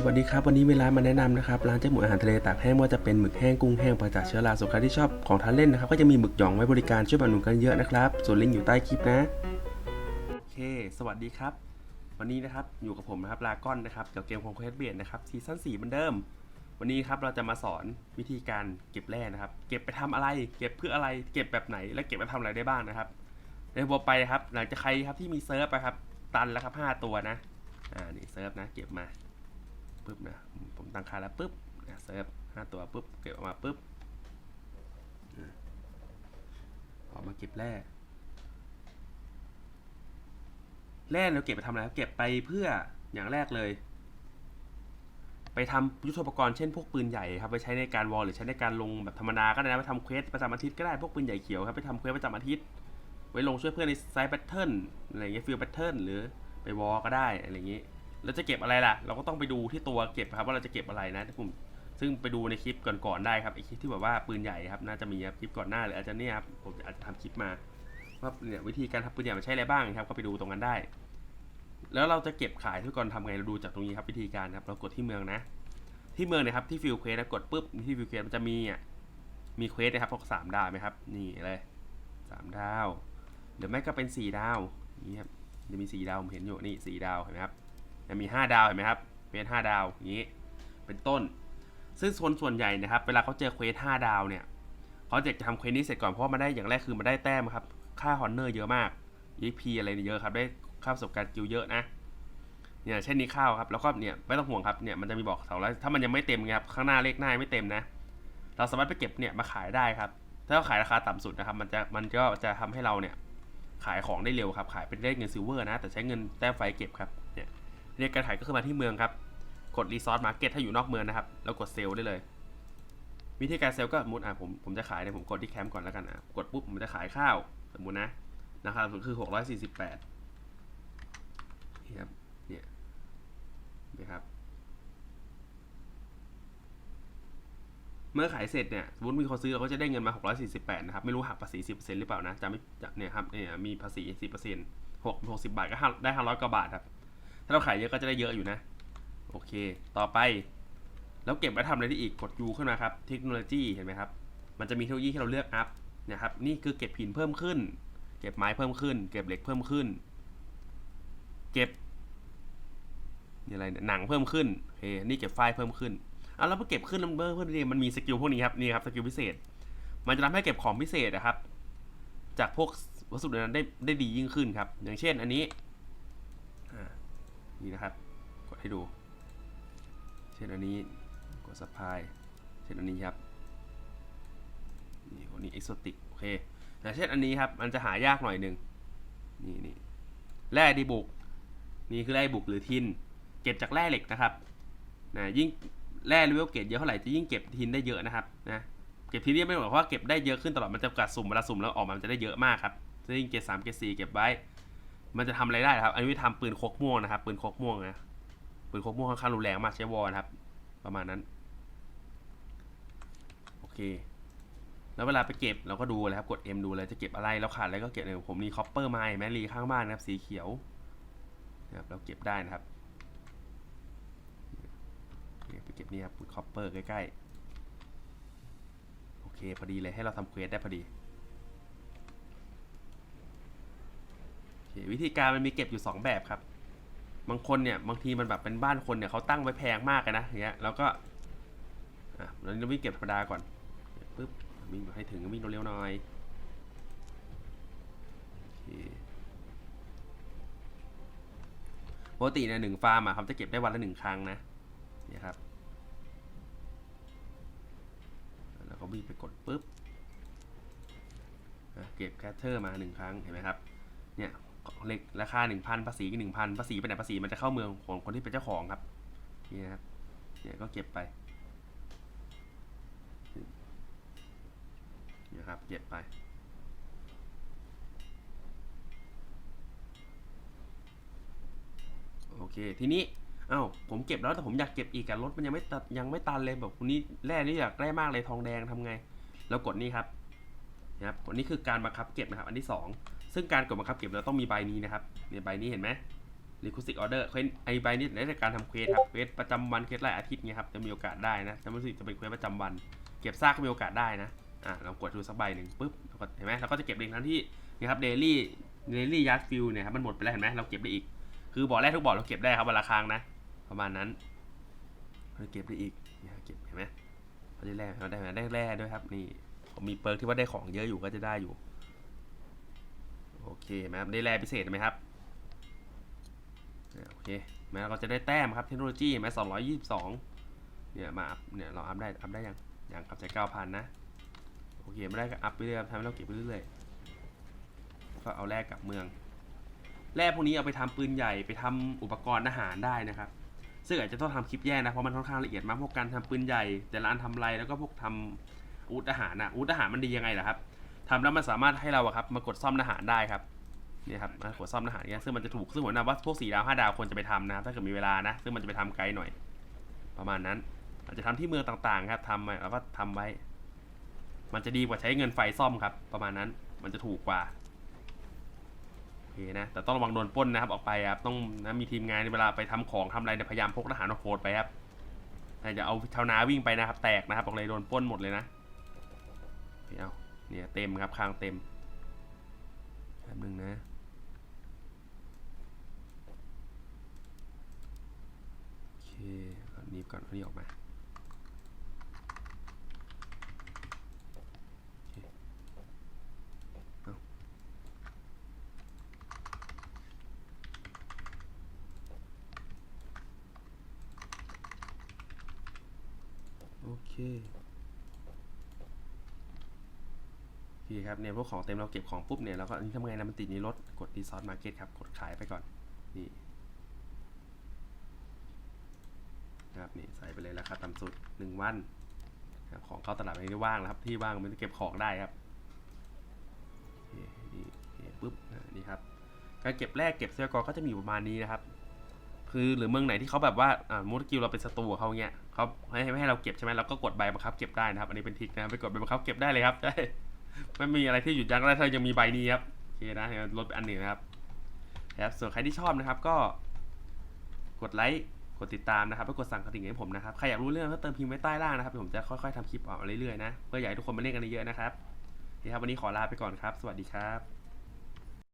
สวัสดีครับ วันนี้เวลามาแนะนำนะครับร้านเจ๊หมูอาหารทะเลตากแห้งว่าจะเป็นหมึกแห้งกุ้งแห้งปราจากเชื้อราส่วนใครที่ชอบของทานเล่นนะครับก็จะมีหมึกหยองไว้บริการช่วยบำรุงกันเยอะนะครับส่วนลิงก์อยู่ใต้คลิปนะโอเค สวัสดีครับ วันนี้นะครับอยู่กับผมนะครับลาก้อนนะครับเกี่ยวกับเกมของเควสเบียดนะครับซีซั่น4เหมือนเดิม วันนี้ครับเราจะมาสอนวิธีการเก็บแร่นะครับ เก็บไปทำอะไร เก็บเพื่ออะไรเก็บแบบไหน และเก็บไปทำอะไรได้บ้างนะครับในระบบไปครับหลังจากใครครับที่มีเซิร์ฟไปครับตันแล้วครับ5ตัวนะอ่านี่เซิร์ฟนะเก็บมา ปุ๊บนะผมตั้งค่าแล้วปุ๊บนะเซิร์ฟ5ตัวปุ๊บเก็บออกมาปุ๊บออกมาเก็บแร่แร่เราเก็บไปทำอะไรครับเก็บไปเพื่ออย่างแรกเลย ไปทำยุทโธปกรณ์เช่นพวกปืนใหญ่ครับไปใช้ในการวอลหรือใช้ในการลงแบบธรรมดาก็ได้นะไปทำเควสประจำอาทิตย์ก็ได้พวกปืนใหญ่เขียวครับไปทำเควสประจำอาทิตย์ไว้ลงช่วยเพื่อนในไซต์แพทเทิร์นอะไรเงี้ยฟิลแพทเทิร์นหรือไปวอลก็ได้อะไรเงี้ย แล้วจะเก็บอะไรล่ะ เราก็ต้องไปดูที่ตัวเก็บครับว่าเราจะเก็บอะไรนะที่ผมซึ่งไปดูในคลิปก่อนๆได้ครับไอคลิปที่แบบว่าปืนใหญ่ครับน่าจะมีครับคลิปก่อนหน้าหรืออาจจะเนี่ยครับผมอาจจะทำคลิปมาว่าเนี่ยวิธีการทำปืนใหญ่มันใช้อะไรบ้างครับก็ไปดูตรงนั้นได้ แล้วเราจะเก็บขายทุกคนทำไงเราดูจากตรงนี้ครับวิธีการครับเรากดที่เมืองนะ ที่เมืองนะครับที่ฟิลเควสกดปุ๊บที่ฟิลเควสมันจะมีอะมีเควสนะครับพวกสามดาวไหมครับนี่เลยสามดาวหรือไม่ก็เป็น4ดาวนี่ครับจะมี4ดาวผมเห็นอยู่นี่4ดาวเห็นไหมครับ มี 5 ดาวเห็นไหมครับเป็น5ดาวอย่างนี้เป็นต้น ซึ่งส่วนส่วนใหญ่นะครับ เวลาเขาเจอเควส5ดาวเนี่ยเขาจะทำเควสนี้เสร็จก่อนเพราะว่ามันได้อย่างแรกคือมันได้แต้มครับ ค่าฮอนเนอร์เยอะมาก EP อะไรเยอะครับ ได้ค่าประสบการณ์กิลเยอะนะเนี่ยเช่นนี้ข้าวครับแล้วก็เนี่ยไม่ต้องห่วงครับเนี่ยมันจะมีบอกเสาแล้วถ้ามันยังไม่เต็มครับข้างหน้าเลขหน้าไม่เต็มนะ เราสามารถไปเก็บเนี่ยมาขายได้ครับ ถ้าเราขายราคาต่ำสุดนะครับ มันจะมันก็จะทำให้เราเนี่ยขายของได้เร็วครับ ขายเป็นได้เงินซิลเวอร์นะ แต่ใช้เงินแต้มไฟเก็บครับ เนี่ยเรียกการขายก็คือมาที่เมืองครับ กดรีซอสมาร์เก็ตถ้าอยู่นอกเมืองนะครับ แล้วกดเซลล์ได้เลย วิธีการเซลล์ก็มมติอะผมผมจะขายเนี่ยผมกดที่แคมป์ก่อนแล้วกันอะกดปุ๊บผมจะขายข้าวสมมุตินะนะครับสุดคือ 648นี่ครับเนี่ยนะครับเมื่อขายเสร็จเนี่ยสมมติมีคนซื้อเราก็จะได้เงินมา 648 นะครับ ไม่รู้หักภาษี 10%หรือเปล่านะจำไม่จำเนี่ยครับเนี่ยมีภาษี 10% 6 60 บาทก็ห้าได้ 500 กว่าบาทครับ ถ้าเราขายเยอะก็จะได้เยอะอยู่นะ โอเค ต่อไป แล้วเก็บไว้ทำอะไรได้อีก กด U ขึ้นมาครับ เทคโนโลยีเห็นไหมครับ มันจะมีเทคโนโลยีที่เราเลือกอัพนะครับ นี่คือเก็บหินเพิ่มขึ้น เก็บไม้เพิ่มขึ้น เก็บเหล็กเพิ่มขึ้น เก็บนี่อะไรหนังเพิ่มขึ้นโอเคนี่เก็บไฟล์เพิ่มขึ้นเอาแล้วพอเก็บขึ้นแล้วมันเพิ่มขึ้นนี่มันมีสกิลพวกนี้ครับ นี่ครับสกิลพิเศษ มันจะทำให้เก็บของพิเศษนะครับ จากพวกวัสดุนั้นได้ได้ดียิ่งขึ้นครับ อย่างเช่น อันนี้ นี่นะครับ กดให้ดู เช่นอันนี้กดสปายเช่นอันนี้ครับนี่อันนี้เอ็กโซติกโอเคอย่เช่นอันนี้ครับ มันจะหายากหน่อยหนึ่งนี่นี่แร่ดีบุก นี่คือแร่บุกหรือทิน เก็บจากแร่เหล็กนะครับนะยิ่งแร่เลเวลเกรดเยอะเท่าไหร่จะยิ่งเก็บทินได้เยอะนะครับนะเก็บทินนี่ไม่หมายความว่าเก็บได้เยอะขึ้นตลอดมันจะกัดสุ่มเวลาสุ่มแล้วออกมามันจะได้เยอะมากครับจะยิ่งเกรดสามเกรดสี่เก็บไว้ มันจะทำอะไรได้ครับ อันนี้ทำปืนคกม่วงนะครับ ปืนคกม่วงนะ ปืนคกม่วงค่อนข้างรุนแรงมากใช้วอลนะครับ ประมาณนั้น โอเค แล้วเวลาไปเก็บเราก็ดูเลยครับ กด M ดูเลย จะเก็บอะไรแล้วขาดอะไรก็เก็บเลยผมมีคอปเปอร์ไม้แมรีข้างบ้านนะครับ สีเขียวนะครับเราเก็บได้นะครับเนี่ยไปเก็บนี่ครับคอปเปอร์ใกล้ๆ โอเค พอดีเลยให้เราทำเควสได้พอดี วิธีการมันมีเก็บอยู่ 2 แบบครับ บางคนเนี่ยบางทีมันแบบเป็นบ้านคนเนี่ยเขาตั้งไว้แพงมากนะอย่างเงี้ยแล้วก็อะเราวิ่งเก็บธรรมดาก่อนปึ๊บวิ่งให้ถึงวิ่งเร็วๆหน่อยปกติเนี่ยหนึ่งฟาร์มอะครับจะเก็บได้วันละหนึ่งครั้งนะเนี่ยครับแล้วก็วิ่งไปกดปุ๊บเก็บแคทเทอร์มาหนึ่งครั้งเห็นไหมครับเนี่ย เล็กราคาหนึ่งพันภาษีก็หนึ่งพันภาษีไปไหนภาษีมันจะเข้าเมืองของคนที่เป็นเจ้าของครับนี่นะครับเนี่ยก็เก็บไปเนี่ยครับเก็บไปโอเคทีนี้เอ้าผมเก็บแล้วแต่ผมอยากเก็บอีกอะรถมันยังไม่ตัดยังไม่ตันเลยแบบคนนี้แร่นี่อยากแร่มากเลยทองแดงทำไง แล้วกดนี่ครับนะครับกดนี่คือการบังคับเก็บนะครับ อันที่สอง ซึ่งการกดบังคับเก็บเราต้องมีใบนี้นะครับเนี่ยใบนี้เห็นไหม requisite order เควสไอใบนี้ได้จาการทำเควสครับเควสประจำวันเควสรายอาทิตย์เงี้ยครับจะมีโอกาสได้นะจะไม่สึกจะเป็นเควสประจำวัน เก็บซากก็มีโอกาสได้นะอะเรากดดูสักใบหนึ่งปุ๊บเห็นไหมเราก็จะเก็บเองทั้งที่นี่ครับ daily daily yard fill เนี่ยครับมันหมดไปแล้วเห็นไหมเราเก็บได้อีก คือบ่อแรกทุกบ่อเราเก็บได้ครับวันละครั้งนะ ประมาณนั้นเราเก็บได้อีกเนี่ยเก็บเห็นไหมเราได้แร่เราได้ได้แร่ด้วยครับนี่ผมมีเปิร์กที่ว่าได้ของเยอะอยู่ก็จะได้อยู่ โอเคไหมครับได้แรพิเศษไหมครับเนี่ยโอเคไหมเราจะได้แต้มครับเทคโนโลยีไหมสองร้อยยี่สิบสองเนี่ยมาอัพเนี่ยเราอัพได้อัพได้ยังยังครับใช้เก้าพันนะโอเคไม่ได้ก็อัพไปเรื่อยทำให้เราเก็บไปเรื่อยก็เอาแร่กลับเมืองแร่พวกนี้เอาไปทำปืนใหญ่ไปทำอุปกรณ์อาหารได้นะครับ ซึ่งอาจจะต้องทำคลิปแยกนะเพราะมันค่อนข้างละเอียดมากพวกการทำปืนใหญ่ แต่ละอันทำไรแล้วก็พวกทำอาวุธอาหารนะอาวุธอาหารมันดียังไงล่ะครับ ทำแล้วมันสามารถให้เราอะครับมากดซ่อมอหารได้ครับนี่ครับมากดซ่อมอหารเนี่ยซึ่งมันจะถูกซึ่งผมแนะนำว่าพวกสี่ดาวห้าดาวควรจะไปทำนะครับถ้าเกิดมีเวลานะ ซึ่งมันจะไปทำไกด์หน่อย ประมาณนั้นอาจจะทำที่เมืองต่างๆครับทำไว้แล้วก็ทำไว้ มันจะดีกว่าใช้เงินไฟซ่อมครับ ประมาณนั้นมันจะถูกกว่าโอเคนะแต่ต้องระวังโดนป้นนะครับออกไปครับต้องนะมีทีมงานเวลาไปทำของทำอะไรเนี่ยพยายามพกทหารโหดไปครับแต่จะเอาชาวนาวิ่งไปนะครับ แตกนะครับบอกเลยโดนป้นหมดเลยนะเอา เนี่ยเต็มครับคางเต็มแป๊บนึงนะโอเคเอานี้ก่อนเอานี้ออกมาโอเค เอาโอเครับเนี่ยพวกของเต็มเราเก็บของปุ๊บเนี่ยเราก็อันนี้ทำไงนะมันติดในรถกดดีซอสมาร์เก็ตครับกดขายไปก่อนนี่นะครับนี่ใส่ไปเลยราคาต่ำสุดหนึ่งวันครับของเข้าตลาดไม่ได้ว่างแล้วครับที่ว่างมันจะเก็บของได้ครับนี่ปุ๊บนี่ครับการเก็บแรกเก็บเสื้อกอก็จะมีประมาณนี้นะครับ คือหรือเมืองไหนที่เขาแบบว่าอ่ามูดกิลเราเป็นศัตรูเขาเงี้ยเขาให้ไม่ให้เราเก็บใช่ไหมเราก็กดใบบังคับเก็บได้นะครับ อันนี้เป็นทิกนะไปกดใบบังคับเก็บได้เลยครับได้ ไม่มีอะไรที่หยุดยั้งได้ถ้ายังมีใบนี้ครับโอเคนะลดไปอันหนึ่งนะครับครับส่วนใครที่ชอบนะครับก็กดไลค์กดติดตามนะครับแล้วกดสั่งกระดิ่งให้ผมนะครับใครอยากรู้เรื่องเพิ่มเติมพิมพ์ไว้ใต้ล่างนะครับผมจะค่อยๆทำคลิปออกมาเรื่อยๆนะเพื่ออยากให้ทุกคนมาเล่นกันเยอะๆนะครับโอเคครับวันนี้ขอลาไปก่อนครับ สวัสดีครับ